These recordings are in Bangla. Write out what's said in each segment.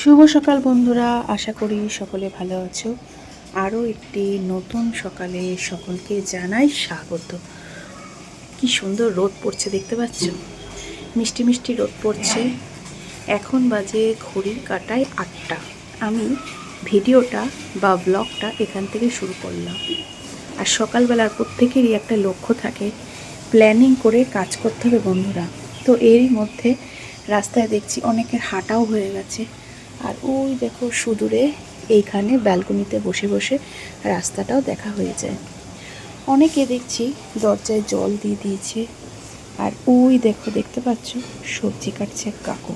শুভ সকাল বন্ধুরা, আশা করি সকলে ভালো আছো। আরও একটি নতুন সকালে সকলকে জানাই স্বাগত। কি সুন্দর রোদ পড়ছে, দেখতে পাচ্ছ? মিষ্টি মিষ্টি রোদ পড়ছে। এখন বাজে ঘড়ির কাটায় আটটা। আমি ভিডিওটা বা ব্লগটা এখান থেকে শুরু করলাম। আর সকালবেলার প্রত্যেকেরই একটা লক্ষ্য থাকে প্ল্যানিং করে কাজ করতে হবে বন্ধুরা। তো এরই মধ্যে রাস্তায় দেখছি অনেকের হাঁটাও হয়ে গেছে। আর ওই দেখো সুদূরে এইখানে ব্যালকনিতে বসে বসে রাস্তাটাও দেখা হয়ে যায়। অনেকে দেখছি দরজায় জল দিয়ে দিয়েছে আর ওই দেখো, দেখতে পাচ্ছ? সবজি কাটছে কাকু।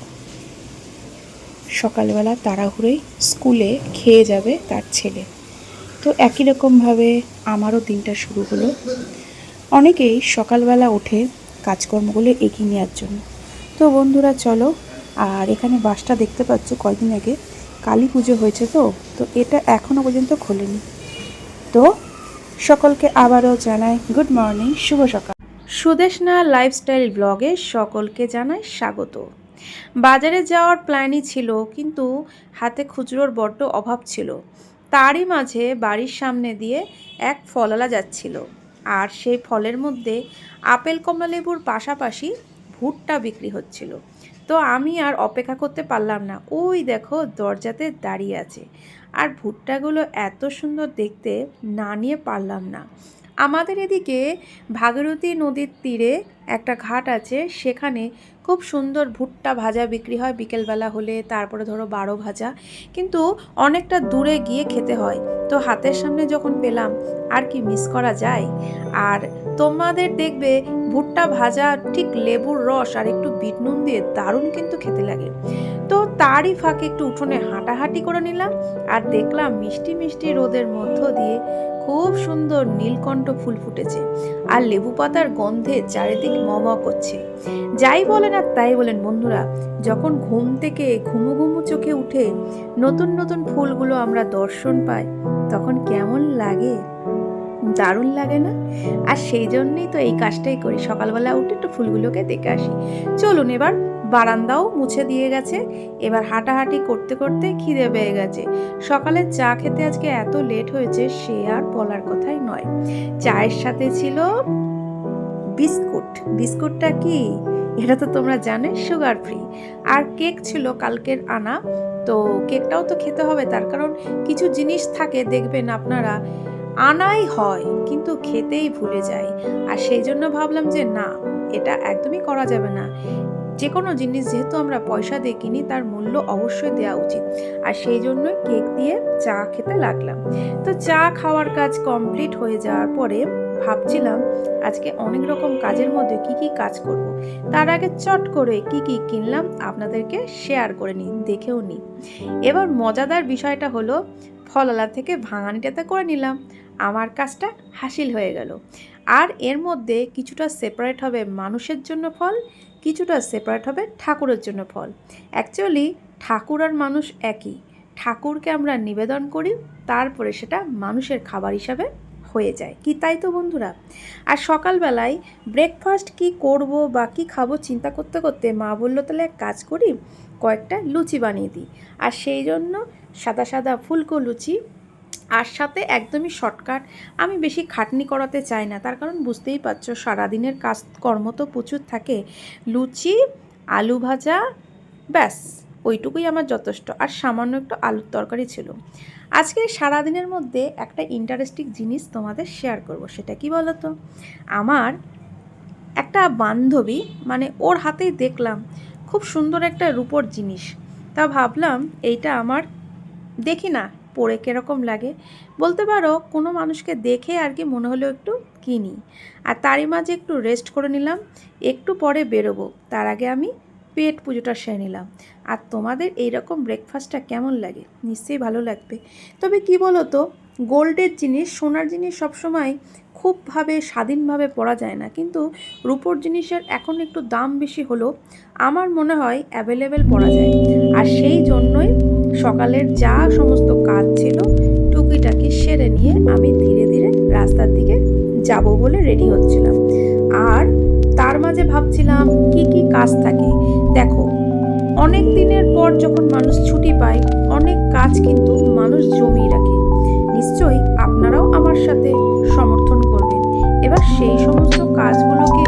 সকালবেলা তাড়াহুড়োই স্কুলে খেয়ে যাবে তার ছেলে। তো একই রকমভাবে আমারও দিনটা শুরু হলো। অনেকেই সকালবেলা ওঠে কাজকর্মগুলো এগিয়ে নেওয়ার জন্য। তো বন্ধুরা, চলো আর এখানে বাসটা দেখতে পাচ্ছ কয়েকদিন আগে। কালী পুজো হয়েছে তো তো এটা এখনও পর্যন্ত খোলেনি। তো সকলকে আবারও জানাই গুড মর্নিং, শুভ সকাল। সুদেশনা লাইফস্টাইল ব্লগে সকলকে জানাই স্বাগত। বাজারে যাওয়ার প্ল্যানই ছিল, কিন্তু হাতে খুচরোর বড্ড অভাব ছিল। তারই মাঝে বাড়ির সামনে দিয়ে এক ফলওয়ালা যাচ্ছিল। আর সেই ফলের মধ্যে আপেল কমলা লেবুর পাশাপাশি ভুট্টা বিক্রি হচ্ছিল। তো আমি আর অপেক্ষা করতে পারলাম না। ওই দেখো দরজাতে দাঁড়িয়ে আছে। আর ভুট্টাগুলো এত সুন্দর দেখতে না নিয়ে পারলাম না। আমাদের এদিকে ভাগীরথী নদীর তীরে একটা ঘাট আছে, সেখানে খুব সুন্দর ভুট্টা ভাজা বিক্রি হয় বিকেলবেলা হলে, তারপরে ধরো বারো ভাজা। কিন্তু অনেকটা দূরে গিয়ে খেতে হয়। তো হাতের সামনে যখন পেলাম, আর কি মিস করা যায়? আর তোমাদের দেখবে ভুট্টা ভাজা ঠিক লেবুর রস আর একটু বিট নুন দিয়ে দারুণ কিন্তু খেতে লাগে। তো তারই ফাঁকে একটু উঠোনে হাঁটাহাঁটি করে নিলাম, আর দেখলাম মিষ্টি মিষ্টি রোদের মধ্য দিয়ে খুব সুন্দর নীলকণ্ঠ ফুল ফুটেছে আর লেবু পাতার গন্ধে চারিদিক মম করছে। যাই বলেন আর তাই বলেন বন্ধুরা, যখন ঘুম থেকে ঘুমু ঘুমু চোখে উঠে নতুন নতুন ফুলগুলো আমরা দর্শন পাই, তখন কেমন লাগে? দারুণ লাগে না? আর সেই জন্যই তো এই কাজটাই করি। সকালবেলা উঠে একটু ফুলগুলোকে দেখে আসি। চলুন এবার বারান্দাও মুছে দিয়ে গেছে। এবার হাঁটাহাঁটি করতে করতে খিদে পেয়ে গেছে। সকালে চা খেতে আজকে এত লেট হয়েছে সে আর বলার কথাই নয়। চায়ের সাথে ছিল বিস্কুট। বিস্কুটটা কি? এটা তো তোমরা জানে সুগার ফ্রি আর কেক ছিল কালকের আনা। তো কেকটাও তো খেতে হবে। তার কারণ কিছু জিনিস থাকে, দেখবেন আপনারা। আনাই হয়, কিন্তু খেতেই ভুলে যাই। আর সেই জন্য ভাবলাম যে, না, এটা একদমই করা যাবে না। যে কোনো জিনিস যেহেতু আমরা পয়সা দিয়ে কিনি, তার মূল্য অবশ্যই দেওয়া উচিত। আর সেই জন্য কেক দিয়ে চা খেতে লাগলাম। তো চা খাওয়ার কাজ কমপ্লিট হয়ে যাওয়ার পরে ভাবছিলাম, আজকে অনেক রকম কাজের মধ্যে কি কি কাজ করব। তার আগে চট করে কি কি কিনলাম আপনাদেরকে শেয়ার করে নিন দেখেও নিই। এবার মজাদার বিষয়টা হলো, ফললা থেকে ভাঙানিটাতে করে নিলাম। আমার কাজটা হাসিল হয়ে গেল। আর এর মধ্যে কিছুটা সেপারেট হবে মানুষের জন্য ফল, কিছুটা সেপারেট হবে ঠাকুরের জন্য ফল। অ্যাকচুয়ালি ঠাকুর আর মানুষ একই। ঠাকুরকে আমরা নিবেদন করি, তারপরে সেটা মানুষের খাবার হিসাবে হয়ে যায়। কি তাই তো বন্ধুরা? আর সকালবেলায় ব্রেকফাস্ট কি করব বা কি খাব চিন্তা করতে করতে মা বলল, তাহলে এক কাজ করি, কয়েকটা লুচি বানিয়ে দিই। আর সেই জন্য সাদা সাদা ফুলকো লুচি আর সাথে একদমই শর্টকাট আমি বেশি খাটনি করাতে চাই না, তার কারণ বুঝতেই পারছ সারাদিনের কাজ কর্ম তো প্রচুর থাকে। লুচি, আলু ভাজা, ব্যাস, ওইটুকুই আমার যথেষ্ট। আর সামান্য একটু আলুর তরকারি ছিল। আজকে সারাদিনের মধ্যে একটা ইন্টারেস্টিং জিনিস তোমাদের শেয়ার করব, সেটা কি বলো তো আমার একটা বান্ধবী মানে ওর হাতেই দেখলাম, খুব সুন্দর একটা রূপোর জিনিস। তা ভাবলাম এইটা আমার দেখি না, পরে কীরকম লাগে। বলতে পারো, কোনো মানুষকে দেখে আর কি মনে হলো একটু কিনি। আর তারই মাঝে একটু রেস্ট করে নিলাম, একটু পরে বেরোবো। তার আগে আমি পেট পুজোটা সেরে নিলাম। আর তোমাদের এইরকম ব্রেকফাস্টটা কেমন লাগে? নিশ্চয়ই ভালো লাগবে। তবে কি বলো তো গোল্ডের জিনিস, সোনার জিনিস সবসময় খুবভাবে স্বাধীনভাবে পড়া যায় না। কিন্তু রূপোর জিনিসের এখন একটু দাম বেশি হলেও আমার মনে হয় অ্যাভেলেবেল পড়া যায়। আর সেই জন্যই সকালের যা সমস্ত কাজ ছিল, টুকিটাকি সেরে নিয়ে আমি ধীরে ধীরে রাস্তার দিকে যাব বলে রেডি হচ্ছিলাম। আর তার মাঝে ভাবছিলাম, কি কি কাজ থাকে? দেখো, অনেক দিনের পর যখন মানুষ ছুটি পায়, অনেক কাজ কিন্তু মানুষ জমিয়ে রাখে। নিশ্চয়ই আপনারাও আমার সাথে সমর্থন করবেন। এবার সেই সমস্ত কাজগুলোকে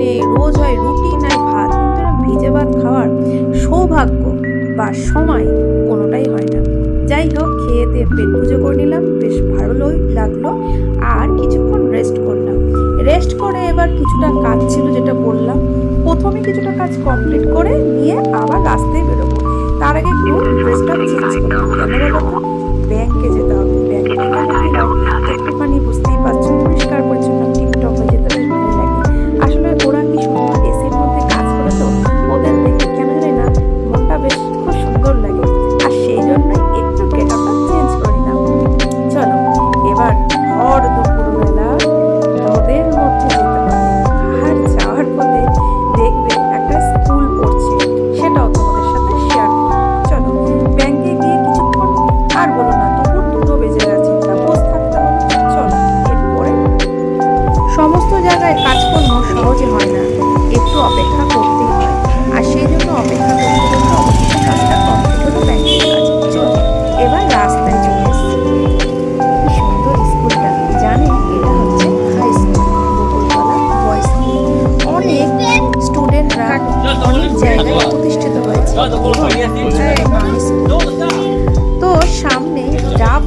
রুটিনে রোজ হয় রুটি নাই ভাত। কিন্তু ভিজে ভাত খাওয়ার সৌভাগ্য বা সময় কোনোটাই হয় না। যাই হোক খেয়ে দিয়ে পেট পুজো করে নিলাম, বেশ ভালোই লাগল, আর কিছুক্ষণ রেস্ট করলাম। রেস্ট করে এবার কিছুটা কাজ ছিল যেটা বললাম। প্রথমে কিছুটা কাজ কমপ্লিট করে নিয়ে আবার রাস্তায় বেরোবো। তার আগে একটু ড্রেসটা চেঞ্জ করব কেন ব্যাংকে যেতে হবে। ব্যাংকে গেলে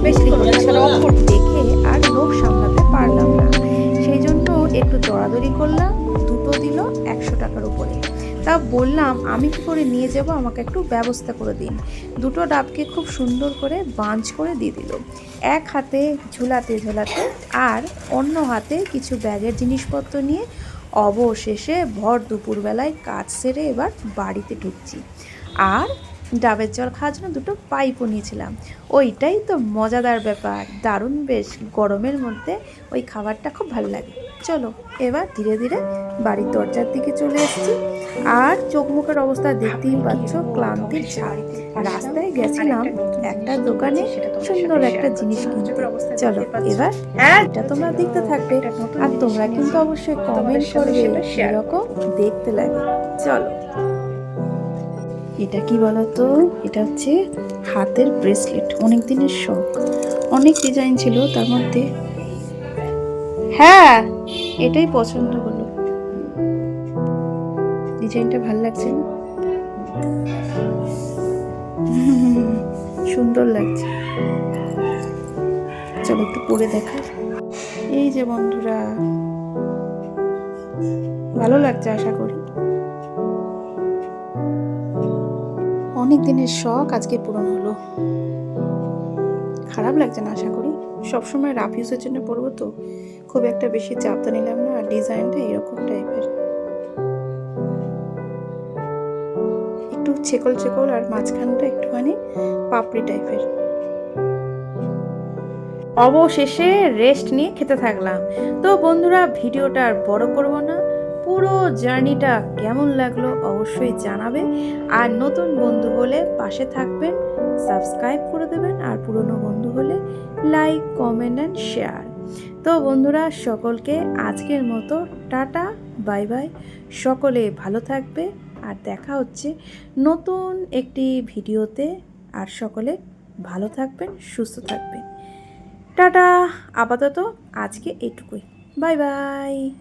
বিক্রি করছিল দেখে আর লোক সামলাতে পারলাম না। সেই জন্য একটু দরাদরি করলাম, দুটো দিল একশো টাকার উপরে। তা বললাম, আমি কি করে নিয়ে যাব? আমাকে একটু ব্যবস্থা করে দিন। দুটো ডাবকে খুব সুন্দর করে বাঞ্চ করে দিয়ে দিল। এক হাতে ঝুলাতে ঝুলাতে আর অন্য হাতে কিছু ব্যাগের জিনিসপত্র নিয়ে অবশেষে ভর দুপুরবেলায় কাজ সেরে এবার বাড়িতে ঢুকছি। আর ডাবের জল খাওয়ার জন্য দুটো পাইপও নিয়েছিলাম। ওইটাই তো মজাদার ব্যাপার। দারুণ বেশ, গরমের মধ্যে ওই খাবারটা খুব ভালো লাগে। চলো, এবার ধীরে ধীরে বাড়ির দরজার দিকে চলে এসেছি। আর চোখ মুখের অবস্থা দেখতেই পাচ্ছ ক্লান্তির ঝাড় রাস্তায় গেছিলাম একটা দোকানে সুন্দর একটা জিনিস কিনতে। চলো, এবার এটা তোমরা দেখতে থাকবে। আর তোমরা কিন্তু অবশ্যই কমেন্ট করবে সেরকম দেখতে লাগে। চলো। এটা কি বলতো? এটা হচ্ছে হাতের ব্রেসলেট অনেক দিনের শখ। অনেক ডিজাইন ছিল তার মধ্যে। হ্যাঁ এটাই পছন্দ হলো। ডিজাইনটা ভালো লাগছে না? সুন্দর লাগছে। চলো একটু পরে দেখা। এই যে বন্ধুরা, ভালো লাগছে আশা করি। অনেক দিনের শখ আজকে পূরণ হলো। খারাপ লাগছে না আশা করি। সবসময় রাফ ইউজের জন্য পরবো তো। খুব একটা বেশি চাপটা নিলাম না আর ডিজাইনটা এরকম টাইপের। একটু ছেকল ছেকল আর মাঝখানটা একটুখানি পাপড়ি টাইপের। অবশেষে রেস্ট নিয়ে খেতে থাকলাম। তো বন্ধুরা, ভিডিওটা আর বড় করব না। পুরো জার্নিটা কেমন লাগল অবশ্যই জানাবে। আর নতুন বন্ধু হলে পাশে থাকবেন, সাবস্ক্রাইব করে দেবেন, আর পুরনো বন্ধু হলে লাইক, কমেন্ট অ্যান্ড শেয়ার। তো বন্ধুরা, সকলকে আজকের মতো টাটা, বাই বাই। সকলে ভালো থাকবে, আর দেখা হচ্ছে নতুন একটি ভিডিওতে। আর সকলে ভালো থাকবেন, সুস্থ থাকবেন। টাটা, আপাতত আজকে এইটুকুই বাই বাই।